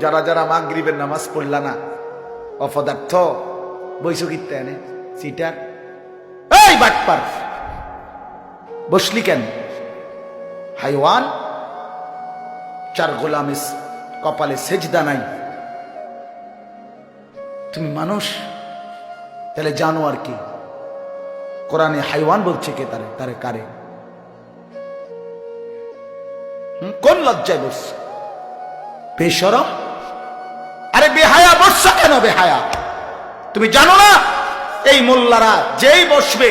যারা যারা মাগরিবের নামাজ পড়লা না, অপদার্থ বৈশকিতে এনে সিটার, এই বাটপার, বসলি কেন? হাইওয়ান, চার গোলামিস কপালে সেজদা নাই। তুমি মানুষ, তাহলে জানো আর কি। কোরআনে হাইওয়ান বলছে কে তারে তারে কারে? কোন লজ্জায় বসছে? বেসরম বেহায়া বসছা কেন বেহায়া? তুমি জানো না? এই মোল্লারা যেই বসবে,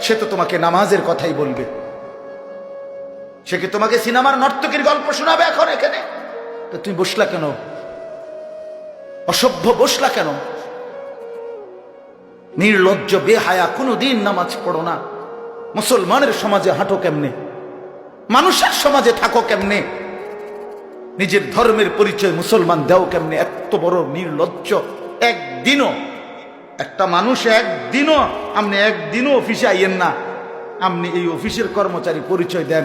সে তো তোমাকে নামাজের কথাই বলবে। সে কি তোমাকে সিনেমার নর্তকীর গল্প শোনাবে এখন এখানে? তো তুমি বসলা কেন? অসভ্য বসলা কেন? নির্লজ্জ, বেহায়া, কোনোদিন নামাজ পড়ো না। মুসলমানের সমাজে হাঁটো কেমনে? মানুষের সমাজে থাকো কেমনে? নিজের ধর্মের পরিচয় মুসলমান দেও কেমনে? এত বড় নির্লজ্জ। একদিনও, একটা মানুষ একদিনও, আপনি একদিনও অফিসে আইয়েন না। আপনি এই অফিসের কর্মচারী পরিচয় দেন।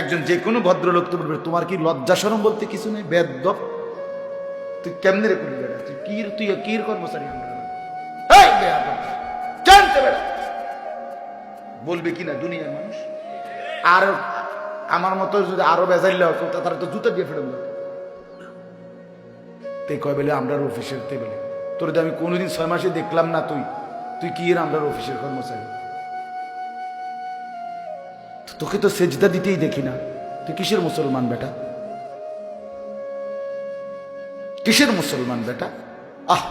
একজন যে কোনো ভদ্রলোক তো বলবে, তোমার কি লজ্জা সরম বলতে কিছু নেই? বেদ তুই কেমনে রে করবি তুই কি তুই কির কর্মচারী। বলবে কি না, দুনিয়ার মানুষ? আর আমার মতো যদি আরও বেজাইলে তারা তো জুতা দিয়ে ফেলে দিত তে কয় বেলে আমরার অফিসের তে বেলে। তোর আমি কোনোদিন ছয় মাসে দেখলাম না তুই তুই কি এর আমরার অফিসের কর্মচারী? তোকে তো সেজদা দিতেই দেখি না। তুই কিসের মুসলমান বেটা? কিসের মুসলমান বেটা? আহ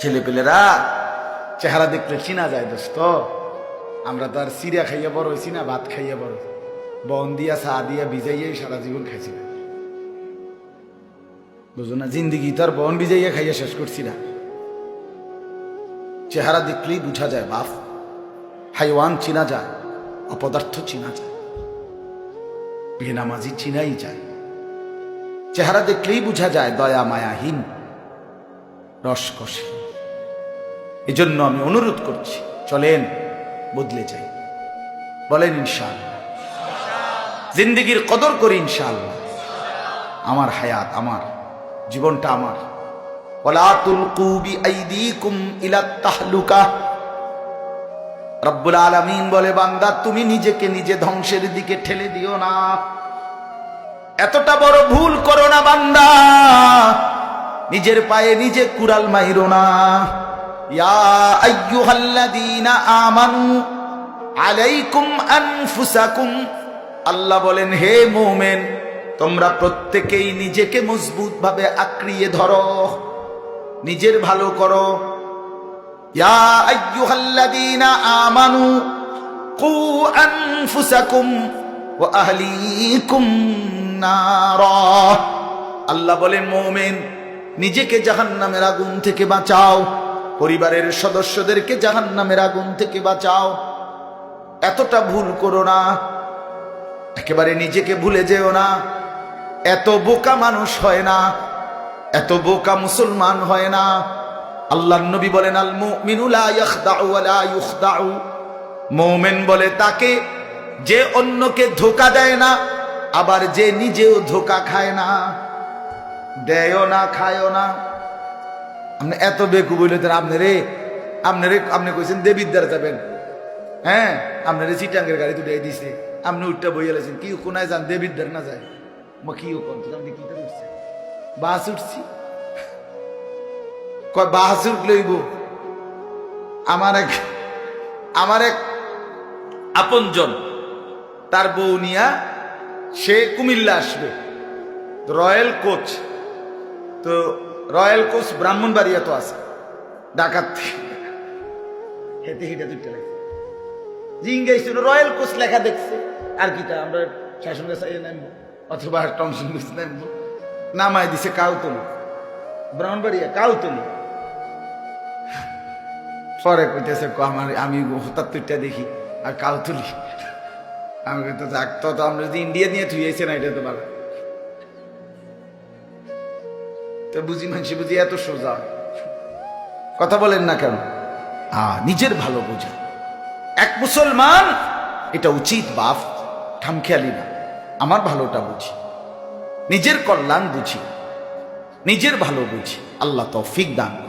ছেলে পেলেরা চেহারা দেখলে চিনা যায় দোস্ত। আমরা তো আর সিরিয়া খাইয়া বড় হয়েছি না, ভাত খাইয়া বড় বন দিয়া, চা দিয়া, ভিজাইয়াই সারা জীবন খাইছি না। বুঝো না, জিন্দিগি তো আর বন ভিজাইয়া খাইয়া শেষ করছি না। চেহারা দেখলেই বুঝা যায়, বাপ। হাইওয়ান চিনা যায়, অপদার্থ চিনা যায়। বেনামাজি চিনাই যায়। চেহারা দেখলেই বুঝা যায়, দয়া মায়াহীন রসকসে এজন্য আমি অনুরোধ করছি, চলেন, বদলে যাই। বলেন, ইনশাআল্লাহ। জিন্দিগির কদর করি, ইনশাআল্লাহ। আমার হায়াত আমার। জীবনটা আমার। রব্বুল আলামিন বলে, বান্দা, তুমি নিজেকে নিজে ধ্বংসের দিকে ঠেলে দিও না। এতটা বড় ভুল করো না, বান্দা। নিজের পায়ে নিজে কুড়াল মাইরো না। আলাইকুম আনফুসাকুম। আল্লাহ বলেন, হে মুমিন তোমরা প্রত্যেকেই নিজেকে মজবুত ভাবে আঁকড়িয়ে ধরো। নিজের ভালো করো। আমানু কু আনফুসাকুম আল্লাহ বলেন, মুমিন, নিজেকে জাহান্নামের আগুন থেকে বাঁচাও। পরিবারের সদস্যদেরকে জাহান্নামের আগুন থেকে বাঁচাও। এতটা ভুল করো না। একেবারে নিজেকে ভুলে যেও না। এত বোকা মানুষ হয় না, এত বোকা মুসলমান হয় না। আল্লাহ নবী বলেন, আল মুমিনু লা ইয়াখদাউ ওয়া লা ইউখদাউ। মুমিন বলে, তাকে যে অন্যকে ধোকা দেয় না, আবার যে নিজেও ধোকা খায় না। দেয়ও না, খায়ও না। আপনি এত বেকু বলে তো আপনি রে আপনি রে, আপনি কইছেন দেবিদ্বার যাবেন। হ্যাঁ আপনার চিটাঙ্গের গাড়ি তুলে দিছে। আপনি উঠটা বইয়া লাইছেন কি কোনায় যান দেবিদ্বার না যায়। মা কি কোন তো কি উঠছে। বাস উঠছি। কয় বাস উঠলইব আমার এক আমার এক আপনজন, তার বউ নিয়া সে কুমিল্লা আসবে। Royal coach. তো রয়্যাল কোচ ব্রাহ্মণবাড়িয়া তো আছে। ডাকাত। হেঁটে হেঁটে দুইটা লাগছে। জিঙ্গাইছিল রয়্যাল কোচ লেখা দেখছে। আর কিটা আমরা শাসন নামবো। অথবা টমসন নামায় দিছে কাউতলি ব্রাহ্মণবাড়িয়া কাউতলি পরে কইতেছে আমার, আমি হঠাৎ তুইটা দেখি, আর কাউতলি আমি তো যাক, তো আমরা যদি ইন্ডিয়া নিয়ে থুইয়েছে না, এটা তো ভালো। তো বুঝি মানুষ বুঝি এত সোজা। কথা বলেন না কেন? আ, নিজের ভালো বোঝা। এক মুসলমান, এটা উচিত বাপ খামখেয়ালি না। আমার ভালোটা বুঝি। নিজের কল্যাণ বুঝি। নিজের ভালো বুঝি। আল্লাহ তৌফিক দান